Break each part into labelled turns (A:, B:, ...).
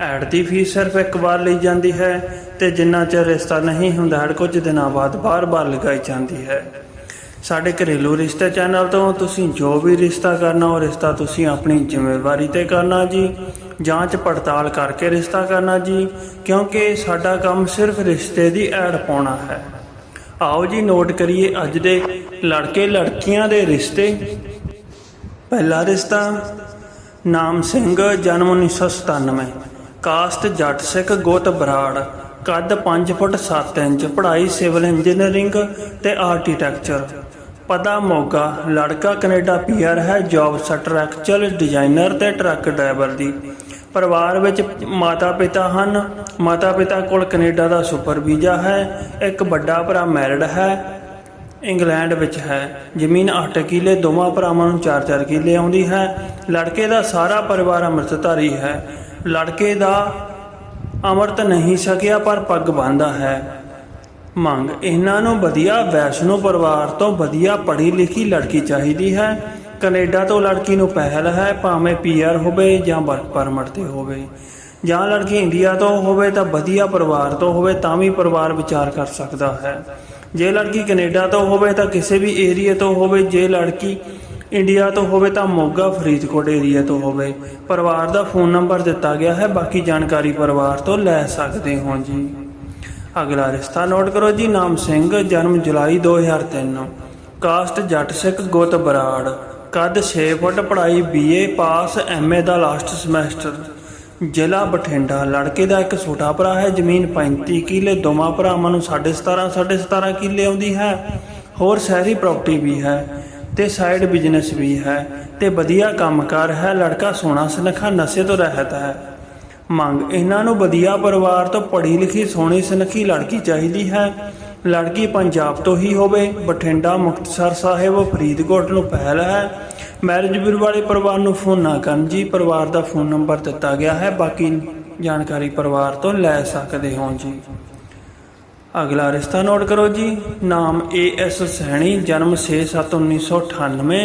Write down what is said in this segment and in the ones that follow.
A: Add ਦੀ fees ਸਿਰਫ ਇੱਕ ਵਾਰ ਲਈ ਜਾਂਦੀ ਹੈ ਤੇ ਜਿੰਨਾ ਚਿਰ ਰਿਸ਼ਤਾ ਨਹੀਂ ਹੁੰਦਾ, ਐਡ ਕੁਝ ਦਿਨਾਂ ਬਾਅਦ ਬਾਰ-ਬਾਰ ਲਗਾਈ ਜਾਂਦੀ ਹੈ। ਸਾਡੇ ਘਰੇਲੂ ਰਿਸ਼ਤੇ ਚੈਨਲ ਤੋਂ ਤੁਸੀਂ ਜੋ ਵੀ ਰਿਸ਼ਤਾ ਕਰਨਾ, ਉਹ ਰਿਸ਼ਤਾ ਤੁਸੀਂ ਆਪਣੀ ਜ਼ਿੰਮੇਵਾਰੀ ਤੇ ਕਰਨਾ ਜੀ। ਜਾਂਚ ਪੜਤਾਲ ਕਰਕੇ ਰਿਸ਼ਤਾ ਕਰਨਾ ਜੀ, ਕਿਉਂਕਿ ਸਾਡਾ ਕੰਮ ਸਿਰਫ ਰਿਸ਼ਤੇ ਦੀ ਐਡ ਪਾਉਣਾ ਹੈ। ਆਓ ਜੀ, ਨੋਟ ਕਰੀਏ ਅੱਜ ਦੇ ਲੜਕੇ ਲੜਕੀਆਂ ਦੇ ਰਿਸ਼ਤੇ। ਪਹਿਲਾ ਰਿਸ਼ਤਾ, ਨਾਮ ਸਿੰਘ, ਜਨਮ 1997 ਕਾਸਟ ਜੱਟ ਸਿੱਖ ਗੋਤ ਬਰਾੜ, ਕੱਦ 5 ਫੁੱਟ 7 ਇੰਚ, ਪੜ੍ਹਾਈ ਸਿਵਲ ਇੰਜੀਨੀਅਰਿੰਗ ਤੇ ਆਰਕੀਟੈਕਚਰ। ਪਤਾ ਮੋਗਾ, ਲੜਕਾ ਕੈਨੇਡਾ ਪੀਆਰ ਹੈ, ਜੌਬ ਸਟਰਕਚਰਲ ਡਿਜ਼ਾਈਨਰ ਤੇ ਟਰੱਕ ਡਰਾਈਵਰ ਦੀ। ਪਰਿਵਾਰ ਵਿੱਚ ਮਾਤਾ ਪਿਤਾ ਹਨ। ਮਾਤਾ ਪਿਤਾ ਕੋਲ ਕੈਨੇਡਾ ਦਾ ਸੁਪਰ ਵੀਜ਼ਾ ਹੈ। ਇੱਕ ਵੱਡਾ ਭਰਾ ਮੈਰਿਡ ਹੈ। ਇੰਗਲੈਂਡ ਵਿੱਚ ਹੈ। ਜ਼ਮੀਨ 8 ਕਿੱਲੇ, ਦੋਵਾਂ ਭਰਾਵਾਂ ਨੂੰ 4-4 ਕਿੱਲੇ ਆਉਂਦੀ ਹੈ। ਲੜਕੇ ਦਾ ਸਾਰਾ ਪਰਿਵਾਰ ਅੰਮ੍ਰਿਤਧਾਰੀ ਹੈ। ਲੜਕੇ ਦਾ ਅੰਮ੍ਰਿਤ ਨਹੀਂ ਸਕਿਆ ਪਰ ਪੱਗ ਬੰਨ੍ਹਦਾ ਹੈ। ਮੰਗ, ਇਹਨਾਂ ਨੂੰ ਵਧੀਆ ਵੈਸ਼ਨੋ ਪਰਿਵਾਰ ਤੋਂ ਵਧੀਆ ਪੜ੍ਹੀ ਲਿਖੀ ਲੜਕੀ ਚਾਹੀਦੀ ਹੈ। ਕੈਨੇਡਾ ਤੋਂ ਲੜਕੀ ਨੂੰ ਪਹਿਲ ਹੈ, ਭਾਵੇਂ ਪੀਆਰ ਹੋਵੇ ਜਾਂ ਵਰਕ ਪਰਮਿਟ ਤੇ ਹੋਵੇ। ਜਾਂ ਲੜਕੀ ਇੰਡੀਆ ਤੋਂ ਹੋਵੇ ਤਾਂ ਵਧੀਆ ਪਰਿਵਾਰ ਤੋਂ ਹੋਵੇ, ਤਾਂ ਵੀ ਪਰਿਵਾਰ ਵਿਚਾਰ ਕਰ ਸਕਦਾ ਹੈ। ਜੇ ਲੜਕੀ ਕੈਨੇਡਾ ਤੋਂ ਹੋਵੇ ਤਾਂ ਕਿਸੇ ਵੀ ਏਰੀਆ ਤੋਂ ਹੋਵੇ, ਜੇ ਲੜਕੀ ਇੰਡੀਆ ਤੋਂ ਹੋਵੇ ਤਾਂ ਮੋਗਾ, ਫਰੀਦਕੋਟ ਏਰੀਆ ਤੋਂ ਹੋਵੇ। ਪਰਿਵਾਰ ਦਾ ਫੋਨ ਨੰਬਰ ਦਿੱਤਾ ਗਿਆ ਹੈ। ਬਾਕੀ ਜਾਣਕਾਰੀ ਪਰਿਵਾਰ ਤੋਂ ਲੈ ਸਕਦੇ ਹੋ ਜੀ। ਅਗਲਾ ਰਿਸ਼ਤਾ ਨੋਟ ਕਰੋ ਜੀ। ਨਾਮ ਸਿੰਘ, ਜਨਮ ਜੁਲਾਈ 2003 ਕਾਸਟ ਜੱਟ ਸਿੱਖ ਗੋਤ ਬਰਾੜ। ਕੱਦ 6 ਫੁੱਟ, ਪੜ੍ਹਾਈ ਬੀਏ ਪਾਸ ਐਮਏ ਦਾ ਲਾਸਟ ਸਮੈਸਟਰ ਜ਼ਿਲ੍ਹਾ ਬਠਿੰਡਾ। ਲੜਕੇ ਦਾ ਇੱਕ ਛੋਟਾ ਭਰਾ ਹੈ। ਜ਼ਮੀਨ 35 ਕਿੱਲੇ। ਦੋਵਾਂ ਭਰਾਵਾਂ ਨੂੰ 17.5 17.5 ਕਿੱਲੇ ਆਉਂਦੀ ਹੈ। ਹੋਰ ਸ਼ਹਿਰੀ ਪ੍ਰਾਪਰਟੀ ਵੀ ਹੈ। ਤੇ ਸਾਈਡ ਬਿਜ਼ਨਸ ਵੀ ਹੈ ਤੇ ਵਧੀਆ ਕੰਮਕਾਰ ਹੈ, ਲੜਕਾ ਸੋਹਣਾ ਸੁਨੱਖਾ ਨਸ਼ੇ ਤੋਂ ਰਹਿਤ ਹੈ। ਮੰਗ, ਇਹਨਾਂ ਨੂੰ ਵਧੀਆ ਪਰਿਵਾਰ ਤੋਂ ਪੜ੍ਹੀ ਲਿਖੀ ਸੋਹਣੀ ਸੁਨੱਖੀ ਲੜਕੀ ਚਾਹੀਦੀ ਹੈ। ਲੜਕੀ ਪੰਜਾਬ ਤੋਂ ਹੀ ਹੋਵੇ, ਬਠਿੰਡਾ, ਮੁਕਤਸਰ ਸਾਹਿਬ, ਫਰੀਦਕੋਟ ਨੂੰ ਪਹਿਲ ਹੈ। ਮੈਰਿਜ ਬਿਊਰੋ ਵਾਲੇ ਪਰਿਵਾਰ ਨੂੰ ਫੋਨ ਨਾ ਕਰਨ ਜੀ, ਪਰਿਵਾਰ ਦਾ ਫੋਨ ਨੰਬਰ ਦਿੱਤਾ ਗਿਆ ਹੈ। ਬਾਕੀ ਜਾਣਕਾਰੀ ਪਰਿਵਾਰ ਤੋਂ ਲੈ ਸਕਦੇ ਹੋ ਜੀ। ਅਗਲਾ ਰਿਸ਼ਤਾ ਨੋਟ ਕਰੋ ਜੀ। ਨਾਮ ਏ ਐਸ ਸੈਣੀ ਜਨਮ 6/7/1998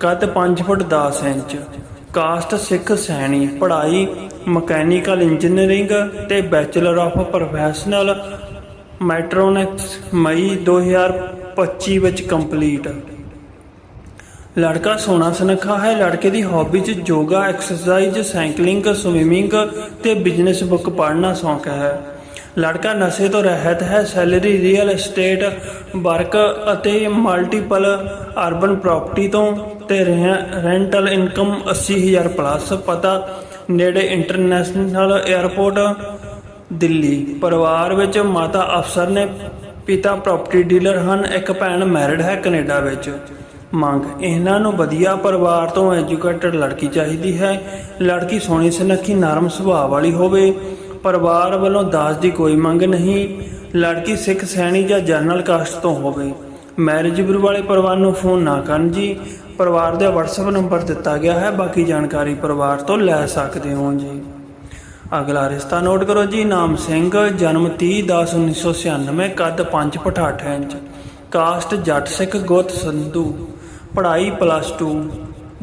A: ਕੱਦ 5 foot 10 inch. Caste Sikh Saini ਪੜ੍ਹਾਈ, ਮਕੈਨੀਕਲ ਇੰਜੀਨੀਅਰਿੰਗ ਤੇ ਬੈਚਲਰ ਆਫ ਪ੍ਰੋਫੈਸ਼ਨਲ ਮੈਟਰੋਨਿਕਸ, ਮਈ 2025 ਵਿੱਚ ਕੰਪਲੀਟ। ਲੜਕਾ ਸੋਹਣਾ ਸੁਨੱਖਾ ਹੈ। ਲੜਕੇ ਦੀ ਹੌਬੀ 'ਚ ਯੋਗਾ ਐਕਸਰਸਾਈਜ਼ ਸਾਈਕਲਿੰਗ ਸਵਿਮਿੰਗ ਤੇ ਬਿਜ਼ਨਸ ਬੁੱਕ ਪੜ੍ਹਨਾ ਸ਼ੌਂਕ ਹੈ। ਲੜਕਾ ਨਸ਼ੇ ਤੋਂ ਰਹਿਤ ਹੈ। ਸੈਲਰੀ ਰੀਅਲ ਏਸਟੇਟ ਵਰਕ ਅਤੇ ਮਲਟੀਪਲ ਅਰਬਨ ਪ੍ਰਾਪਰਟੀ ਤੋਂ ਤੇ ਰੈਂਟਲ ਇਨਕਮ 80000 ਪਲੱਸ ਪਤਾ, ਨੇੜੇ ਇੰਟਰਨੈਸ਼ਨਲ 에ਅਰਪੋਰਟ ਦਿੱਲੀ। ਪਰਿਵਾਰ ਵਿੱਚ ਮਾਤਾ ਅਫਸਰ ਨੇ ਪਿਤਾ ਪ੍ਰਾਪਰਟੀ ਡੀਲਰ ਹਨ, ਇੱਕ ਭੈਣ ਮੈਰਿਡ ਹੈ ਕੈਨੇਡਾ ਵਿੱਚ। ਮੰਗ, ਇਹਨਾਂ ਨੂੰ ਵਧੀਆ ਪਰਿਵਾਰ ਤੋਂ ਐਜੂਕੇਟਡ ਲੜਕੀ ਚਾਹੀਦੀ ਹੈ। ਲੜਕੀ ਸੋਹਣੀ ਸੁਨੱਖੀ, ਨਰਮ ਸੁਭਾਅ ਵਾਲੀ ਹੋਵੇ। ਪਰਿਵਾਰ ਵੱਲੋਂ ਦਾਜ ਦੀ ਕੋਈ ਮੰਗ ਨਹੀਂ, ਲੜਕੀ ਸਿੱਖ ਸੈਣੀ ਜਾਂ ਜਨਰਲ ਕਾਸਟ ਤੋਂ ਹੋਵੇ। ਮੈਰਿਜ ਬਿਊਰੋ ਵਾਲੇ ਪਰਿਵਾਰ ਨੂੰ ਫੋਨ ਨਾ ਕਰਨ ਜੀ। ਪਰਿਵਾਰ ਦਾ WhatsApp ਨੰਬਰ ਦਿੱਤਾ ਗਿਆ ਹੈ, ਬਾਕੀ ਜਾਣਕਾਰੀ ਪਰਿਵਾਰ ਤੋਂ ਲੈ ਸਕਦੇ ਹੋ ਜੀ। ਅਗਲਾ ਰਿਸ਼ਤਾ ਨੋਟ ਕਰੋ ਜੀ, ਨਾਮ ਸਿੰਘ, ਜਨਮ 30/10/1996 ਕੱਦ 5 ਫੁੱਟ 8 ਇੰਚ। ਕਾਸਟ ਜੱਟ ਸਿੱਖ ਗੁੱਤ ਸੰਧੂ। ਪੜ੍ਹਾਈ ਪਲੱਸ 2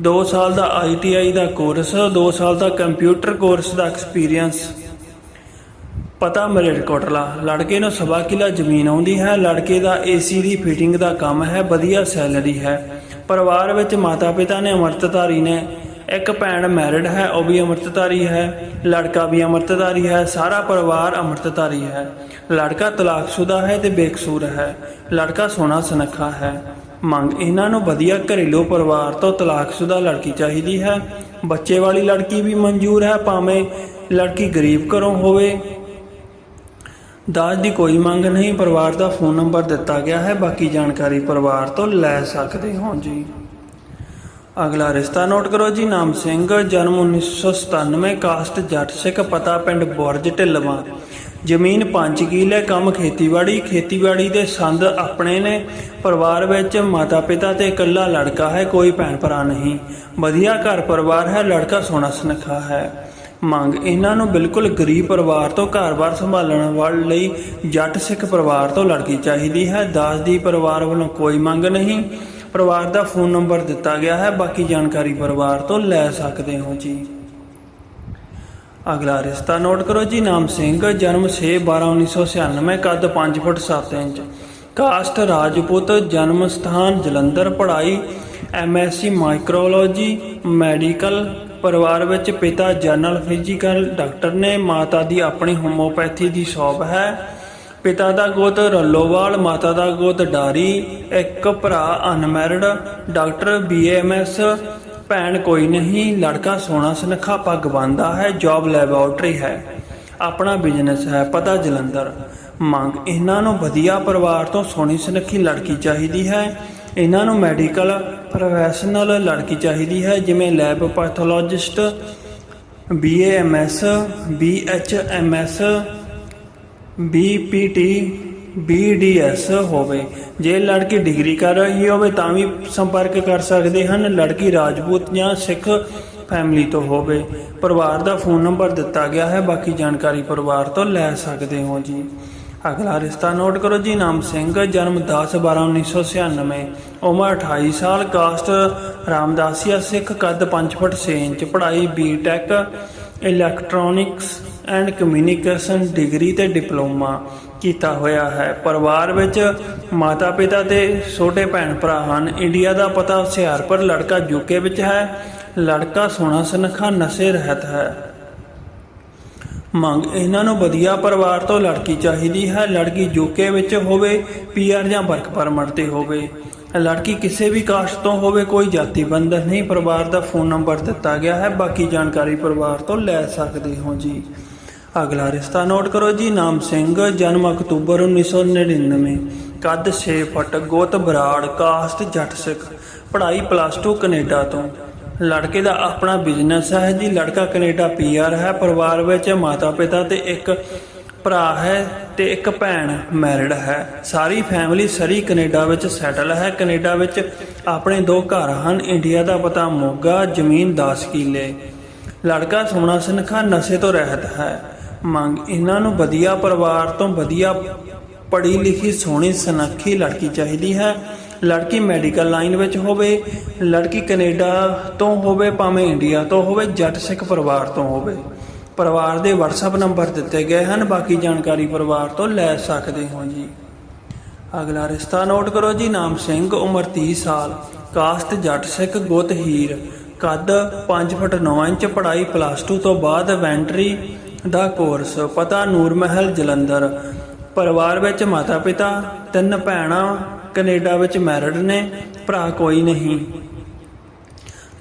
A: 2 ਸਾਲ ਦਾ ਆਈਟੀਆਈ ਦਾ ਕੋਰਸ 2 ਸਾਲ ਦਾ ਕੰਪਿਊਟਰ ਕੋਰਸ ਦਾ ਐਕਸਪੀਰੀਅੰਸ ਪਤਾ ਮਰੇਟਕੋਟਲਾ ਲੜਕੇ ਨੂੰ ਸਵਾ ਕਿਲਾ ਜ਼ਮੀਨ ਆਉਂਦੀ ਹੈ, ਲੜਕੇ ਦਾ ਏਸੀ ਦੀ ਫਿਟਿੰਗ ਦਾ ਕੰਮ ਹੈ, ਵਧੀਆ ਸੈਲਰੀ ਹੈ। ਪਰਿਵਾਰ ਵਿੱਚ ਮਾਤਾ ਪਿਤਾ ਨੇ ਅਮਰਤਧਾਰੀ ਨੇ, ਇੱਕ ਭੈਣ ਮੈਰਿਡ ਹੈ, ਉਹ ਵੀ ਅਮਰਤਧਾਰੀ ਹੈ, ਲੜਕਾ ਵੀ ਅਮਰਤਧਾਰੀ ਹੈ, ਸਾਰਾ ਪਰਿਵਾਰ ਅਮਰਤਧਾਰੀ ਹੈ। ਲੜਕਾ ਤਲਾਕਸ਼ੁਦਾ ਹੈ ਤੇ ਬੇਕਸੂਰ ਹੈ, ਲੜਕਾ ਸੋਹਣਾ ਸੁਨੱਖਾ ਹੈ। ਮੰਗ, ਇਹਨਾਂ ਨੂੰ ਵਧੀਆ ਘਰੇਲੂ ਪਰਿਵਾਰ ਤੋਂ ਤਲਾਕਸ਼ੁਦਾ ਲੜਕੀ ਚਾਹੀਦੀ ਹੈ। ਬੱਚੇ ਵਾਲੀ ਲੜਕੀ ਵੀ ਮਨਜ਼ੂਰ ਹੈ, ਭਾਵੇਂ ਲੜਕੀ ਗਰੀਬ ਘਰੋਂ ਹੋਵੇ ਦਾਜ ਦੀ ਕੋਈ ਮੰਗ ਨਹੀਂ, ਪਰਿਵਾਰ ਦਾ ਫੋਨ ਨੰਬਰ ਦਿੱਤਾ ਗਿਆ ਹੈ, ਬਾਕੀ ਜਾਣਕਾਰੀ ਪਰਿਵਾਰ ਤੋਂ ਲੈ ਸਕਦੇ ਹੋ ਜੀ। ਅਗਲਾ ਰਿਸ਼ਤਾ ਨੋਟ ਕਰੋ ਜੀ, ਨਾਮ ਸਿੰਘ, ਜਨਮ 1997 ਕਾਸਟ ਜੱਟ ਸਿੱਖ, ਪਤਾ ਪਿੰਡ ਬੁਰਜ, ਢਿੱਲਵਾਂ। ਜ਼ਮੀਨ 5 ਕਿੱਲੇ, ਕੰਮ ਖੇਤੀਬਾੜੀ ਖੇਤੀਬਾੜੀ ਦੇ ਸੰਦ ਆਪਣੇ ਨੇ। ਪਰਿਵਾਰ ਵਿੱਚ ਮਾਤਾ ਪਿਤਾ ਤੇ ਇਕੱਲਾ ਲੜਕਾ ਹੈ, ਕੋਈ ਭੈਣ ਭਰਾ ਨਹੀਂ। ਵਧੀਆ ਘਰ ਪਰਿਵਾਰ ਹੈ, ਲੜਕਾ ਸੋਹਣਾ ਸੁਨੱਖਾ ਹੈ। ਮੰਗ। ਇਹਨਾਂ ਨੂੰ ਬਿਲਕੁਲ ਗਰੀਬ ਪਰਿਵਾਰ ਤੋਂ ਘਰ-ਬਾਰ ਸੰਭਾਲਣ ਵਾਲ ਲਈ ਜੱਟ ਸਿੱਖ ਪਰਿਵਾਰ ਤੋਂ ਲੜਕੀ ਚਾਹੀਦੀ ਹੈ। ਦਾਸ ਦੀ ਪਰਿਵਾਰ ਵੱਲੋਂ ਕੋਈ ਮੰਗ ਨਹੀਂ। ਪਰਿਵਾਰ ਦਾ ਫੋਨ ਨੰਬਰ ਦਿੱਤਾ ਗਿਆ ਹੈ। ਬਾਕੀ ਜਾਣਕਾਰੀ ਪਰਿਵਾਰ ਤੋਂ ਲੈ ਸਕਦੇ ਹੋ ਜੀ। ਅਗਲਾ ਰਿਸ਼ਤਾ ਨੋਟ ਕਰੋ ਜੀ। ਨਾਮ ਸਿੰਘ, ਜਨਮ 6 12 1996 ਕੱਦ 5 ਫੁੱਟ 7 ਇੰਚ। ਕਾਸਟ ਰਾਜਪੂਤ, ਜਨਮ ਸਥਾਨ ਜਲੰਧਰ, ਪੜ੍ਹਾਈ ਐਮਐਸਸੀ ਮਾਈਕਰੋਲੋਜੀ, ਮੈਡੀਕਲ ਪਰਿਵਾਰ ਵਿੱਚ ਪਿਤਾ ਜਨਰਲ ਫਿਜ਼ੀਕਲ ਡਾਕਟਰ ਨੇ, ਮਾਤਾ ਦੀ ਆਪਣੀ ਹੋਮੋਪੈਥੀ ਦੀ ਸ਼ੌਪ ਹੈ। ਪਿਤਾ ਦਾ ਗੋਤ ਰੱਲੋਵਾਲ, ਮਾਤਾ ਦਾ ਗੋਤ ਡਾਰੀ, ਇੱਕ ਭਰਾ ਅਨਮੈਰਿਡ, ਡਾਕਟਰ ਬੀਏਐਮਐਸ ਭੈਣ ਕੋਈ ਨਹੀਂ, ਲੜਕਾ ਸੋਹਣਾ ਸੁਨੱਖਾ ਪੱਗ ਬੰਨਦਾ ਹੈ, ਜੌਬ ਲੈਬੋਰਟਰੀ ਹੈ। ਆਪਣਾ ਬਿਜ਼ਨਸ ਹੈ ਪਤਾ ਜਲੰਧਰ। ਮੰਗ, ਇਹਨਾਂ ਨੂੰ ਵਧੀਆ ਪਰਿਵਾਰ ਤੋਂ ਸੋਹਣੀ ਸੁਨੱਖੀ ਲੜਕੀ ਚਾਹੀਦੀ ਹੈ। ਇਹਨਾਂ ਨੂੰ ਮੈਡੀਕਲ ਪ੍ਰੋਫੈਸ਼ਨਲ ਲੜਕੀ ਚਾਹੀਦੀ ਹੈ, ਜਿਵੇਂ lab pathologist BAMS BHMS BPT BDS ਹੋਵੇ। ਜੇ ਲੜਕੀ ਡਿਗਰੀ ਕਰ ਰਹੀ ਹੋਵੇ ਤਾਂ ਵੀ ਸੰਪਰਕ ਕਰ ਸਕਦੇ ਹਨ, ਲੜਕੀ ਰਾਜਪੂਤ ਜਾਂ ਸਿੱਖ ਫੈਮਿਲੀ ਤੋਂ ਹੋਵੇ। ਪਰਿਵਾਰ ਦਾ ਫੋਨ ਨੰਬਰ ਦਿੱਤਾ ਗਿਆ ਹੈ, ਬਾਕੀ ਜਾਣਕਾਰੀ ਪਰਿਵਾਰ ਤੋਂ ਲੈ ਸਕਦੇ ਹੋ ਜੀ। ਅਗਲਾ ਰਿਸ਼ਤਾ ਨੋਟ ਕਰੋ ਜੀ, ਨਾਮ ਸਿੰਘ, ਜਨਮ 10 12 1996 ਉਮਰ 28 ਸਾਲ, ਕਾਸਟ ਰਾਮਦਾਸੀਆ ਸਿੱਖ, ਕੱਦ 5 ਫੁੱਟ 6 ਇੰਚ, ਪੜ੍ਹਾਈ BTech electronics and communication degree ਤੇ ਡਿਪਲੋਮਾ ਕੀਤਾ ਹੋਇਆ ਹੈ। ਪਰਿਵਾਰ ਵਿੱਚ ਮਾਤਾ ਪਿਤਾ ਤੇ ਛੋਟੇ ਭੈਣ ਭਰਾ ਹਨ। ਇੰਡੀਆ ਦਾ ਪਤਾ ਹੁਸ਼ਿਆਰਪੁਰ, ਲੜਕਾ ਯੂਕੇ ਵਿੱਚ ਹੈ। ਲੜਕਾ ਸੋਹਣਾ ਸੁਨੱਖਾ, ਨਸ਼ੇ ਰਹਿਤ ਹੈ। ਮੰਗ, ਇਹਨਾਂ ਨੂੰ ਵਧੀਆ ਪਰਿਵਾਰ ਤੋਂ ਲੜਕੀ ਚਾਹੀਦੀ ਹੈ। ਲੜਕੀ ਯੂਕੇ ਵਿੱਚ ਹੋਵੇ ਪੀਆਰ ਜਾਂ ਵਰਕ ਪਰਮਿਟ ਤੇ ਹੋਵੇ। ਲੜਕੀ ਕਿਸੇ ਵੀ ਕਾਸਟ ਤੋਂ ਹੋਵੇ, ਕੋਈ ਜਾਤੀ ਬੰਧਨ ਨਹੀਂ। ਪਰਿਵਾਰ ਦਾ ਫੋਨ ਨੰਬਰ ਦਿੱਤਾ ਗਿਆ ਹੈ। ਬਾਕੀ ਜਾਣਕਾਰੀ ਪਰਿਵਾਰ ਤੋਂ ਲੈ ਸਕਦੇ ਹੋ ਜੀ। ਅਗਲਾ ਰਿਸ਼ਤਾ ਨੋਟ ਕਰੋ ਜੀ। ਨਾਮ ਸਿੰਘ, ਜਨਮ ਅਕਤੂਬਰ 1999 ਕੱਦ 6 ਫੁੱਟ, ਗੋਤ, ਬਰਾੜ, ਕਾਸਟ, ਜੱਟ ਸਿੱਖ। ਪੜ੍ਹਾਈ ਪਲੱਸ 2 ਕੈਨੇਡਾ ਤੋਂ। ਲੜਕੇ ਦਾ ਆਪਣਾ ਬਿਜ਼ਨਸ ਹੈ ਜੀ। ਲੜਕਾ ਕੈਨੇਡਾ ਪੀਆਰ ਹੈ। ਪਰਿਵਾਰ ਵਿੱਚ ਮਾਤਾ ਪਿਤਾ ਤੇ ਇੱਕ ਭਰਾ ਹੈ ਤੇ ਇੱਕ ਭੈਣ ਮੈਰਿਡ ਹੈ। ਸਾਰੀ ਫੈਮਿਲੀ ਸਰੀ ਕੈਨੇਡਾ ਵਿੱਚ ਸੈਟਲ ਹੈ। ਕੈਨੇਡਾ ਵਿੱਚ ਆਪਣੇ ਦੋ ਘਰ ਹਨ। ਇੰਡੀਆ ਦਾ ਪਤਾ ਮੋਗਾ, ਜ਼ਮੀਨ 10 ਕਿੱਲੇ ਲੜਕਾ ਸੋਹਣਾ ਸੁਨੱਖਾ, ਨਸ਼ੇ ਤੋਂ ਰਹਿਤ ਹੈ। ਮੰਗ ਇਹਨਾਂ ਨੂੰ ਵਧੀਆ ਪਰਿਵਾਰ ਤੋਂ ਵਧੀਆ ਪੜ੍ਹੀ ਲਿਖੀ ਸੋਹਣੀ, ਸੁਨੱਖੀ ਲੜਕੀ ਚਾਹੀਦੀ ਹੈ। ਲੜਕੀ ਮੈਡੀਕਲ ਲਾਈਨ ਵਿੱਚ ਹੋਵੇ, ਲੜਕੀ ਕੈਨੇਡਾ ਤੋਂ ਹੋਵੇ, ਭਾਵੇਂ ਇੰਡੀਆ ਤੋਂ ਹੋਵੇ, ਜੱਟ ਸਿੱਖ ਪਰਿਵਾਰ ਤੋਂ ਹੋਵੇ। ਪਰਿਵਾਰ ਦੇ WhatsApp ਨੰਬਰ ਦਿੱਤੇ ਗਏ ਹਨ, ਬਾਕੀ ਜਾਣਕਾਰੀ ਪਰਿਵਾਰ ਤੋਂ ਲੈ ਸਕਦੇ ਹੋ ਜੀ। ਅਗਲਾ ਰਿਸ਼ਤਾ ਨੋਟ ਕਰੋ ਜੀ, ਨਾਮ ਸਿੰਘ, ਉਮਰ 30 ਸਾਲ, ਕਾਸਟ ਜੱਟ ਸਿੱਖ, ਗੋਤ ਹੀਰ, ਕੱਦ 5 ਫੁੱਟ 9 ਇੰਚ, ਪੜ੍ਹਾਈ ਪਲੱਸ 2 ਤੋਂ ਬਾਅਦ ਵੈਂਟਰੀ ਦਾ ਕੋਰਸ, ਪਤਾ ਨੂਰ ਮਹਿਲ ਜਲੰਧਰ। ਪਰਿਵਾਰ ਵਿੱਚ ਮਾਤਾ ਪਿਤਾ ਤਿੰਨ ਭੈਣਾਂ ਕੈਨੇਡਾ ਵਿੱਚ ਮੈਰਿਡ ਨੇ, ਭਰਾ ਕੋਈ ਨਹੀਂ।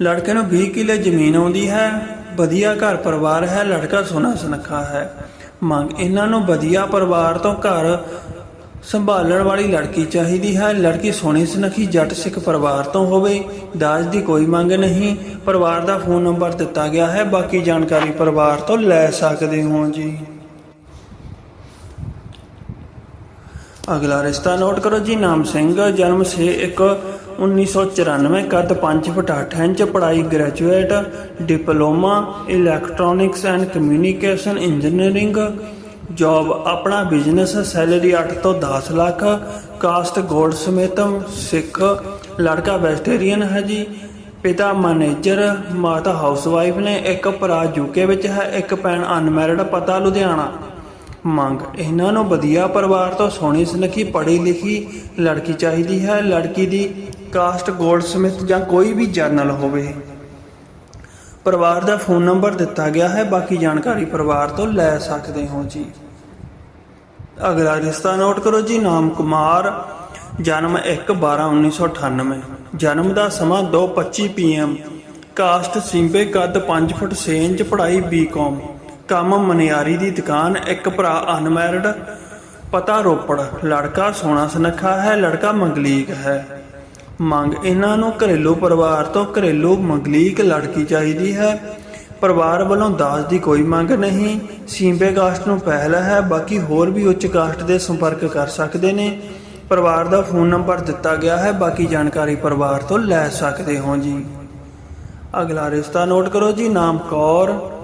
A: ਲੜਕੇ ਨੂੰ 20 ਕਿੱਲੇ ਜ਼ਮੀਨ ਆਉਂਦੀ ਹੈ, ਵਧੀਆ ਘਰ ਪਰਿਵਾਰ ਹੈ, ਲੜਕਾ ਸੋਹਣਾ ਸੁਨੱਖਾ ਹੈ। ਮੰਗ ਇਹਨਾਂ ਨੂੰ ਵਧੀਆ ਪਰਿਵਾਰ ਤੋਂ ਘਰ ਸੰਭਾਲਣ ਵਾਲੀ ਲੜਕੀ ਚਾਹੀਦੀ ਹੈ। ਲੜਕੀ ਸੋਹਣੀ ਸੁਨੱਖੀ, ਜੱਟ ਸਿੱਖ ਪਰਿਵਾਰ ਤੋਂ ਹੋਵੇ, ਦਾਜ ਦੀ ਕੋਈ ਮੰਗ ਨਹੀਂ। ਪਰਿਵਾਰ ਦਾ ਫੋਨ ਨੰਬਰ ਦਿੱਤਾ ਗਿਆ ਹੈ। ਬਾਕੀ ਜਾਣਕਾਰੀ ਪਰਿਵਾਰ ਤੋਂ ਲੈ ਸਕਦੇ ਹੋ ਜੀ। ਅਗਲਾ ਰਿਸ਼ਤਾ ਨੋਟ ਕਰੋ ਜੀ, ਨਾਮ ਸਿੰਘ, ਜਨਮ 6 1 1994 ਕੱਦ 5 ਫੁੱਟ 8 ਇੰਚ, ਪੜ੍ਹਾਈ graduate, diploma electronics and communication engineering job ਆਪਣਾ ਬਿਜ਼ਨਸ ਸੈਲਰੀ 8 ਤੋਂ 10 ਲੱਖ ਕਾਸਟ ਗੋਲਡ ਸਮੇਤਮ ਸਿੱਖ, ਲੜਕਾ ਵੈਜੀਟੇਰੀਅਨ ਹੈ ਜੀ, ਪਿਤਾ ਮੈਨੇਜਰ ਮਾਤਾ ਹਾਊਸਵਾਈਫ ਨੇ, ਇੱਕ ਭਰਾ ਯੂਕੇ ਵਿੱਚ ਹੈ, ਇੱਕ ਭੈਣ ਅਨਮੈਰਿਡ ਪਤਾ ਲੁਧਿਆਣਾ। ਮੰਗ। ਇਹਨਾਂ ਨੂੰ ਵਧੀਆ ਪਰਿਵਾਰ ਤੋਂ ਸੋਹਣੀ ਸੁਨੱਖੀ ਪੜ੍ਹੀ ਲਿਖੀ ਲੜਕੀ ਚਾਹੀਦੀ ਹੈ। ਲੜਕੀ ਦੀ ਕਾਸਟ ਗੋਲਡ ਸਮਿਥ ਜਾਂ ਕੋਈ ਵੀ ਜਰਨਲ ਹੋਵੇ। ਪਰਿਵਾਰ ਦਾ ਫੋਨ ਨੰਬਰ ਦਿੱਤਾ ਗਿਆ ਹੈ। ਬਾਕੀ ਜਾਣਕਾਰੀ ਪਰਿਵਾਰ ਤੋਂ ਲੈ ਸਕਦੇ ਹੋ ਜੀ। ਅਗਲਾ ਰਿਸ਼ਤਾ ਨੋਟ ਕਰੋ ਜੀ। ਨਾਮ ਕੁਮਾਰ, ਜਨਮ 1 12 1998 ਜਨਮ ਦਾ ਸਮਾਂ 2:25 ਪੀਐਮ ਕਾਸਟ ਸਿੰਬੇ ਕੱਦ 5 ਫੁੱਟ 6 ਇੰਚ, ਪੜ੍ਹਾਈ ਬੀਕਾਮ ਕੰਮ ਮਨਿਆਰੀ ਦੀ ਦੁਕਾਨ, ਇੱਕ ਭਰਾ ਅਨਮੈਰਿਡ, ਪਤਾ ਰੋਪੜ। ਲੜਕਾ ਸੋਹਣਾ ਸੁਨੱਖਾ ਹੈ, ਲੜਕਾ ਮੰਗਲੀਕ ਹੈ। ਮੰਗ ਇਹਨਾਂ ਨੂੰ ਘਰੇਲੂ ਪਰਿਵਾਰ ਤੋਂ ਘਰੇਲੂ ਮੰਗਲੀਕ ਲੜਕੀ ਚਾਹੀਦੀ ਹੈ। ਪਰਿਵਾਰ ਵੱਲੋਂ ਦਾਜ ਦੀ ਕੋਈ ਮੰਗ ਨਹੀਂ। ਸੀਂਬੇ ਕਾਸਟ ਨੂੰ ਪਹਿਲ ਹੈ, ਬਾਕੀ ਹੋਰ ਵੀ ਉੱਚ ਕਾਸਟ ਦੇ ਸੰਪਰਕ ਕਰ ਸਕਦੇ ਨੇ। ਪਰਿਵਾਰ ਦਾ ਫੋਨ ਨੰਬਰ ਦਿੱਤਾ ਗਿਆ ਹੈ, ਬਾਕੀ ਜਾਣਕਾਰੀ ਪਰਿਵਾਰ ਤੋਂ ਲੈ ਸਕਦੇ ਹੋ ਜੀ। ਅਗਲਾ ਰਿਸ਼ਤਾ ਨੋਟ ਕਰੋ ਜੀ, ਨਾਮ ਕੌਰ।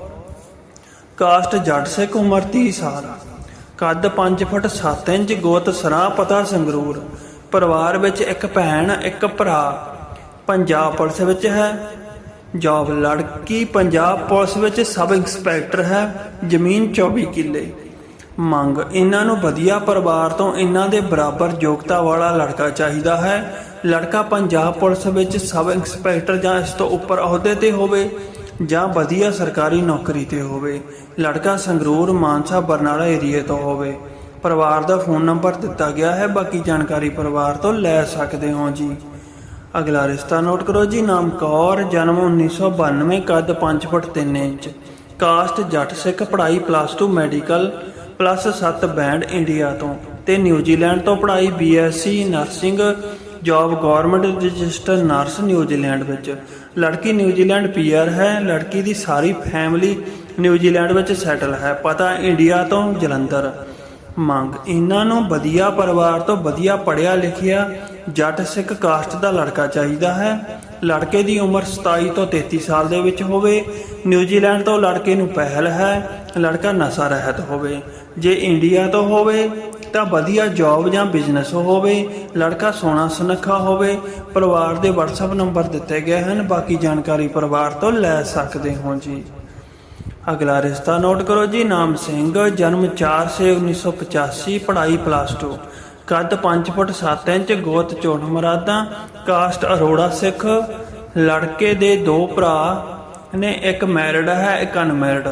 A: ਕਾਸਟ ਜੱਟ ਸਿੱਖ ਉਮਰ 30 ਸਾਲ ਕੱਦ 5 ਫੁੱਟ 7 ਇੰਚ, ਗੋਤ ਸਰਾਂ ਪਤਾ ਸੰਗਰੂਰ। ਪਰਿਵਾਰ ਵਿੱਚ ਇੱਕ ਭੈਣ, ਇੱਕ ਭਰਾ। ਪੰਜਾਬ ਪੁਲਿਸ ਵਿੱਚ ਹੈ। ਜੌਬ ਲੜਕੀ ਪੰਜਾਬ ਪੁਲਿਸ ਵਿੱਚ ਸਬ ਇੰਸਪੈਕਟਰ ਹੈ। ਜ਼ਮੀਨ 24 ਕਿੱਲੇ। ਮੰਗ, ਇਹਨਾਂ ਨੂੰ ਵਧੀਆ ਪਰਿਵਾਰ ਤੋਂ ਇਹਨਾਂ ਦੇ ਬਰਾਬਰ ਯੋਗਤਾ ਵਾਲਾ ਲੜਕਾ ਚਾਹੀਦਾ ਹੈ। ਲੜਕਾ ਪੰਜਾਬ ਪੁਲਿਸ ਵਿੱਚ ਸਬ ਇੰਸਪੈਕਟਰ ਜਾਂ ਇਸ ਤੋਂ ਉੱਪਰ ਅਹੁਦੇ ਤੇ ਹੋਵੇ। ਜਾਂ ਵਧੀਆ ਸਰਕਾਰੀ ਨੌਕਰੀ ਤੇ ਹੋਵੇ, ਲੜਕਾ ਸੰਗਰੂਰ ਮਾਨਸਾ ਬਰਨਾਲਾ ਏਰੀਏ ਤੋਂ ਹੋਵੇ, ਪਰਿਵਾਰ ਦਾ ਫੋਨ ਨੰਬਰ ਦਿੱਤਾ ਗਿਆ ਹੈ, ਬਾਕੀ ਜਾਣਕਾਰੀ ਪਰਿਵਾਰ ਤੋਂ ਲੈ ਸਕਦੇ ਹੋ ਜੀ। ਅਗਲਾ ਰਿਸ਼ਤਾ ਨੋਟ ਕਰੋ ਜੀ, ਨਾਮ ਕੌਰ, ਜਨਮ 1992 ਕੱਦ 5 ਫੁੱਟ 3 ਇੰਚ। ਕਾਸਟ ਜੱਟ ਸਿੱਖ, ਪੜ੍ਹਾਈ plus 2 medical plus 7 band India ਤੋਂ ਤੇ ਨਿਊਜ਼ੀਲੈਂਡ ਤੋਂ ਪੜ੍ਹਾਈ BSc nursing job government register nurse New Zealand ਵਿੱਚ। ਲੜਕੀ ਨਿਊਜ਼ੀਲੈਂਡ ਪੀਆਰ ਹੈ, ਲੜਕੀ ਦੀ ਸਾਰੀ ਫੈਮਿਲੀ ਨਿਊਜ਼ੀਲੈਂਡ ਵਿੱਚ ਸੈਟਲ ਹੈ। ਪਤਾ ਇੰਡੀਆ ਤੋਂ ਜਲੰਧਰ। ਮੰਗ, ਇਹਨਾਂ ਨੂੰ ਵਧੀਆ ਪਰਿਵਾਰ ਤੋਂ ਵਧੀਆ ਪੜਿਆ ਲਿਖਿਆ, ਜੱਟ ਸਿੱਖ ਕਾਸਟ ਦਾ ਲੜਕਾ ਚਾਹੀਦਾ ਹੈ। ਲੜਕੇ ਦੀ ਉਮਰ 27 ਤੋਂ 33 ਸਾਲ ਦੇ ਵਿੱਚ ਹੋਵੇ ਨਿਊਜ਼ੀਲੈਂਡ ਤੋਂ ਲੜਕੇ ਨੂੰ ਪਹਿਲ ਹੈ, ਲੜਕਾ ਨਸ਼ਾ ਰਹਿਤ ਹੋਵੇ। ਜੇ ਇੰਡੀਆ ਤੋਂ ਹੋਵੇ ਤਾਂ ਵਧੀਆ ਜੌਬ ਜਾਂ ਬਿਜ਼ਨਸ ਹੋਵੇ, ਲੜਕਾ ਸੋਹਣਾ ਸੁਨੱਖਾ ਹੋਵੇ, ਪਰਿਵਾਰ ਦੇ WhatsApp ਨੰਬਰ ਦਿੱਤੇ ਗਏ ਹਨ, ਬਾਕੀ ਜਾਣਕਾਰੀ ਪਰਿਵਾਰ ਤੋਂ ਲੈ ਸਕਦੇ ਹੋ ਜੀ। ਅਗਲਾ ਰਿਸ਼ਤਾ ਨੋਟ ਕਰੋ ਜੀ, ਨਾਮ ਸਿੰਘ, ਜਨਮ 4 ਸੇ 1985 ਪੜ੍ਹਾਈ ਪਲੱਸ 2 ਕੱਦ 5 ਫੁੱਟ 7 ਇੰਚ, ਗੋਤ ਚੋਣ ਮਰਾਦਾ ਕਾਸਟ ਅਰੋੜਾ ਸਿੱਖ। ਲੜਕੇ ਦੇ ਦੋ ਭਰਾ ਨੇ, ਇੱਕ ਮੈਰਿਡ ਹੈ, ਇੱਕ ਅਨਮੈਰਿਡ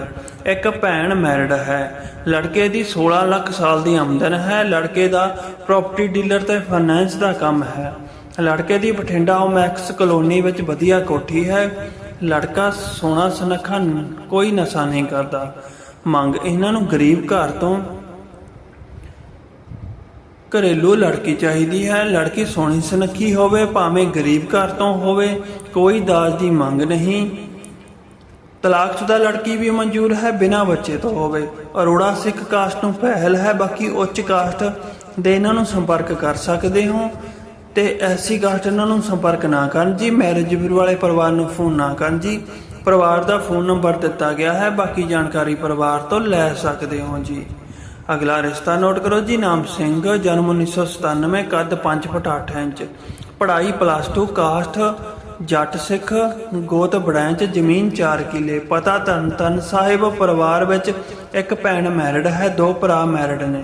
A: ਇੱਕ ਭੈਣ ਮੈਰਿਡ ਹੈ। ਲੜਕੇ ਦੀ 16 ਲੱਖ ਸਾਲ ਦੀ ਆਮਦਨ ਹੈ। ਲੜਕੇ ਦਾ ਪ੍ਰਾਪਰਟੀ ਡੀਲਰ ਤੇ ਫਾਈਨੈਂਸ ਦਾ ਕੰਮ ਹੈ। ਲੜਕੇ ਦੀ ਬਠਿੰਡਾ ਓਮੈਕਸ ਕਲੋਨੀ ਵਿੱਚ ਵਧੀਆ ਕੋਠੀ ਹੈ। ਲੜਕਾ ਸੋਹਣਾ ਸੁਨੱਖਾ ਕੋਈ ਨਸ਼ਾ ਨਹੀਂ ਕਰਦਾ। ਮੰਗ ਇਹਨਾਂ ਨੂੰ ਗਰੀਬ ਘਰ ਤੋਂ ਘਰੇਲੂ ਲੜਕੀ ਚਾਹੀਦੀ ਹੈ। ਲੜਕੀ ਸੋਹਣੀ ਸੁਨੱਖੀ ਹੋਵੇ, ਭਾਵੇਂ ਗਰੀਬ ਘਰ ਤੋਂ ਹੋਵੇ, ਕੋਈ ਦਾਜ ਦੀ ਮੰਗ ਨਹੀਂ। ਤਲਾਕਸ਼ੁਦਾ ਲੜਕੀ ਵੀ ਮਨਜ਼ੂਰ ਹੈ, ਬਿਨਾਂ ਬੱਚੇ ਤੋਂ ਹੋਵੇ ਅਰੋੜਾ ਸਿੱਖ ਕਾਸਟ ਨੂੰ ਪਹਿਲ ਹੈ, ਬਾਕੀ ਉੱਚ ਕਾਸਟ ਦੇ ਇਹਨਾਂ ਨੂੰ ਸੰਪਰਕ ਕਰ ਸਕਦੇ ਹੋ ਤੇ ਐਸੀ ਕਾਸਟ ਇਹਨਾਂ ਨੂੰ ਸੰਪਰਕ ਨਾ ਕਰਨ ਜੀ। ਮੈਰਿਜ ਬਿਊਰੋ ਵਾਲੇ ਪਰਿਵਾਰ ਨੂੰ ਫੋਨ ਨਾ ਕਰਨ ਜੀ। ਪਰਿਵਾਰ ਦਾ ਫੋਨ ਨੰਬਰ ਦਿੱਤਾ ਗਿਆ ਹੈ, ਬਾਕੀ ਜਾਣਕਾਰੀ ਪਰਿਵਾਰ ਤੋਂ ਲੈ ਸਕਦੇ ਹੋ ਜੀ। ਅਗਲਾ ਰਿਸ਼ਤਾ ਨੋਟ ਕਰੋ ਜੀ, ਨਾਮ ਸਿੰਘ, ਜਨਮ 1997 ਕੱਦ 5 ਫੁੱਟ 8 ਇੰਚ। ਪੜ੍ਹਾਈ ਪਲੱਸ 2 ਕਾਸਟ ਜੱਟ ਸਿੱਖ ਗੋਤ ਬੜੈਂਚ ਜ਼ਮੀਨ 4 ਕਿਲੇ। ਪਤਾ ਤਨ ਤਨ ਸਾਹਿਬ ਪਰਿਵਾਰ ਵਿੱਚ ਇੱਕ ਭੈਣ ਮੈਰਿਡ ਹੈ, ਦੋ ਭਰਾ ਮੈਰਿਡ ਨੇ।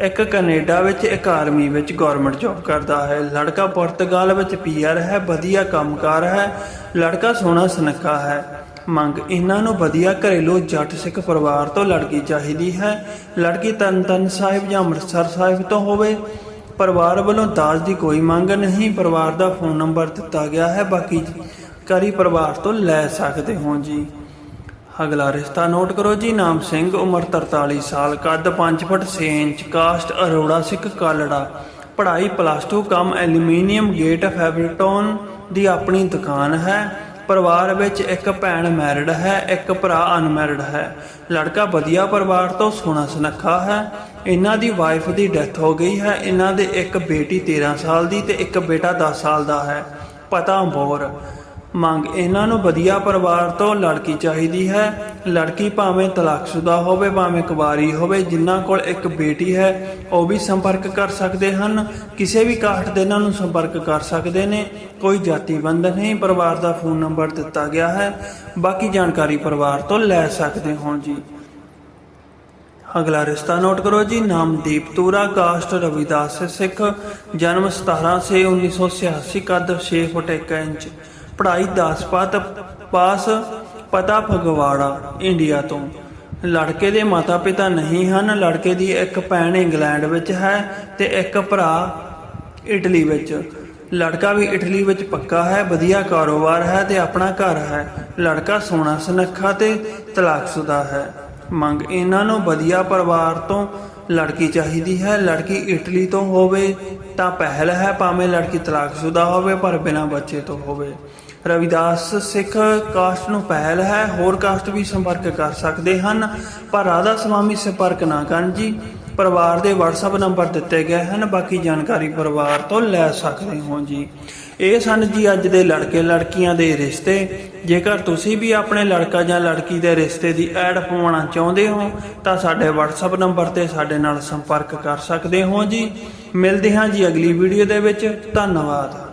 A: ਇੱਕ ਕੈਨੇਡਾ ਵਿੱਚ, ਇੱਕ ਆਰਮੀ ਵਿੱਚ ਗਵਰਨਮੈਂਟ ਜੌਬ ਕਰਦਾ ਹੈ। ਲੜਕਾ ਪੁਰਤਗਾਲ ਵਿੱਚ ਪੀਆਰ ਹੈ, ਵਧੀਆ ਕੰਮਕਾਰ ਹੈ। ਲੜਕਾ ਸੋਹਣਾ ਸੁਨੱਖਾ ਹੈ। ਮੰਗ, ਇਹਨਾਂ ਨੂੰ ਵਧੀਆ ਘਰੇਲੂ ਜੱਟ ਸਿੱਖ ਪਰਿਵਾਰ ਤੋਂ ਲੜਕੀ ਚਾਹੀਦੀ ਹੈ। ਲੜਕੀ ਤਨ ਤਨ ਸਾਹਿਬ ਜਾਂ ਅੰਮ੍ਰਿਤਸਰ ਸਾਹਿਬ ਤੋਂ ਹੋਵੇ। ਪਰਿਵਾਰ ਵੱਲੋਂ ਦਾਜ ਦੀ ਕੋਈ ਮੰਗ ਨਹੀਂ, ਪਰਿਵਾਰ ਦਾ ਫੋਨ ਨੰਬਰ ਦਿੱਤਾ ਗਿਆ ਹੈ, ਬਾਕੀ ਕਰੀ ਪਰਿਵਾਰ ਤੋਂ ਲੈ ਸਕਦੇ ਹੋ ਜੀ। ਅਗਲਾ ਰਿਸ਼ਤਾ ਨੋਟ ਕਰੋ ਜੀ, ਨਾਮ ਸਿੰਘ, ਉਮਰ 43 ਸਾਲ, ਕੱਦ 5 foot 6 inch caste Arora, Sikh Kalra. ਪੜ੍ਹਾਈ ਪਲੱਸ 2 ਕੰਮ ਐਲੂਮੀਨੀਅਮ ਗੇਟ ਫੈਬਰਿਟੋਨ ਦੀ ਆਪਣੀ ਦੁਕਾਨ ਹੈ। ਪਰਿਵਾਰ ਵਿੱਚ ਇੱਕ ਭੈਣ ਮੈਰਿਡ ਹੈ, ਇੱਕ ਭਰਾ ਅਨਮੈਰਿਡ ਹੈ। ਲੜਕਾ ਵਧੀਆ ਪਰਿਵਾਰ ਤੋਂ ਸੋਹਣਾ ਸੁਨੱਖਾ ਹੈ। ਇਹਨਾਂ ਦੀ ਵਾਈਫ ਦੀ ਡੈਥ ਹੋ ਗਈ ਹੈ। ਇਹਨਾਂ ਦੇ ਇੱਕ ਬੇਟੀ 13 ਸਾਲ ਦੀ ਤੇ ਇੱਕ ਬੇਟਾ 10 ਸਾਲ ਦਾ ਹੈ। ਪਤਾ ਬੋਰ ਮੰਗ ਇਹਨਾਂ ਨੂੰ ਵਧੀਆ ਪਰਿਵਾਰ ਤੋਂ ਲੜਕੀ ਚਾਹੀਦੀ ਹੈ। ਲੜਕੀ ਭਾਵੇਂ ਤਲਾਕਸ਼ੁਦਾ ਹੋਵੇ, ਭਾਵੇਂ ਕੁਵਾਰੀ ਹੋਵੇ, ਜਿਨ੍ਹਾਂ ਕੋਲ ਇੱਕ ਬੇਟੀ ਹੈ, ਉਹ ਵੀ ਸੰਪਰਕ ਕਰ ਸਕਦੇ ਹਨ। ਕਿਸੇ ਵੀ ਕਾਸਟ ਦੇ ਇਹਨਾਂ ਨੂੰ ਸੰਪਰਕ ਕਰ ਸਕਦੇ ਨੇ। ਕੋਈ ਜਾਤੀ ਬੰਧਨ ਨਹੀਂ, ਪਰਿਵਾਰ ਦਾ ਫੋਨ ਨੰਬਰ ਦਿੱਤਾ ਗਿਆ ਹੈ। ਬਾਕੀ ਜਾਣਕਾਰੀ ਪਰਿਵਾਰ ਤੋਂ ਲੈ ਸਕਦੇ ਹੋ ਜੀ। ਅਗਲਾ ਰਿਸ਼ਤਾ ਨੋਟ ਕਰੋ ਜੀ। ਨਾਮ ਦੀਪਤੂਰਾ ਕਾਸਟ ਰਵਿਦਾਸ ਸਿੱਖ, ਜਨਮ 17 ਸੇ 1986 ਕੱਦ 6 ਫੁੱਟ 1 ਇੰਚ। ਪੜ੍ਹਾਈ 10 ਪਤ ਪਾਸ ਪਤਾ ਫਗਵਾੜਾ, ਇੰਡੀਆ ਤੋਂ। ਲੜਕੇ ਦੇ ਮਾਤਾ-ਪਿਤਾ ਨਹੀਂ ਹਨ, ਲੜਕੇ ਦੀ ਇੱਕ ਭੈਣ ਇੰਗਲੈਂਡ ਵਿੱਚ ਹੈ ਤੇ ਇੱਕ ਭਰਾ ਇਟਲੀ ਵਿੱਚ। ਲੜਕਾ ਵੀ ਇਟਲੀ ਵਿੱਚ ਪੱਕਾ ਹੈ, ਵਧੀਆ ਕਾਰੋਬਾਰ ਹੈ ਤੇ ਆਪਣਾ ਘਰ ਹੈ। ਲੜਕਾ ਸੋਹਣਾ, ਸੁਨੱਖਾ ਤੇ ਤਲਾਕਸ਼ੁਦਾ ਹੈ। ਮੰਗ ਇਹਨਾਂ ਨੂੰ ਵਧੀਆ ਪਰਿਵਾਰ ਤੋਂ ਲੜਕੀ ਚਾਹੀਦੀ ਹੈ। ਲੜਕੀ ਇਟਲੀ ਤੋਂ ਹੋਵੇ ਤਾਂ ਪਹਿਲ ਹੈ, ਭਾਵੇਂ ਲੜਕੀ ਤਲਾਕਸ਼ੁਦਾ ਹੋਵੇ ਪਰ ਬਿਨਾਂ ਬੱਚੇ ਤੋਂ ਹੋਵੇ। ਰਵਿਦਾਸ ਸਿੱਖ ਕਾਸਟ ਨੂੰ ਪਹਿਲ ਹੈ, ਹੋਰ ਕਾਸਟ ਵੀ ਸੰਪਰਕ ਕਰ ਸਕਦੇ ਹਨ। ਪਰ ਰਾਧਾ ਸਵਾਮੀ ਸੰਪਰਕ ਨਾ ਕਰਨ ਜੀ, ਪਰਿਵਾਰ ਦੇ WhatsApp ਨੰਬਰ ਦਿੱਤੇ ਗਏ ਹਨ, ਬਾਕੀ ਜਾਣਕਾਰੀ ਪਰਿਵਾਰ ਤੋਂ ਲੈ ਸਕਦੇ ਹੋ ਜੀ। ਇਹ ਸਨ ਜੀ ਅੱਜ ਦੇ ਲੜਕੇ ਲੜਕੀਆਂ ਦੇ ਰਿਸ਼ਤੇ। ਜੇਕਰ ਤੁਸੀਂ ਵੀ ਆਪਣੇ ਲੜਕਾ ਜਾਂ ਲੜਕੀ ਦੇ ਰਿਸ਼ਤੇ ਦੀ ਐਡ ਪਵਾਉਣਾ ਚਾਹੁੰਦੇ ਹੋ, ਤਾਂ ਸਾਡੇ WhatsApp ਨੰਬਰ ਤੇ ਸਾਡੇ ਨਾਲ ਸੰਪਰਕ ਕਰ ਸਕਦੇ ਹੋ ਜੀ। ਮਿਲਦੇ ਹਾਂ ਜੀ ਅਗਲੀ ਵੀਡੀਓ ਦੇ ਵਿੱਚ। ਧੰਨਵਾਦ।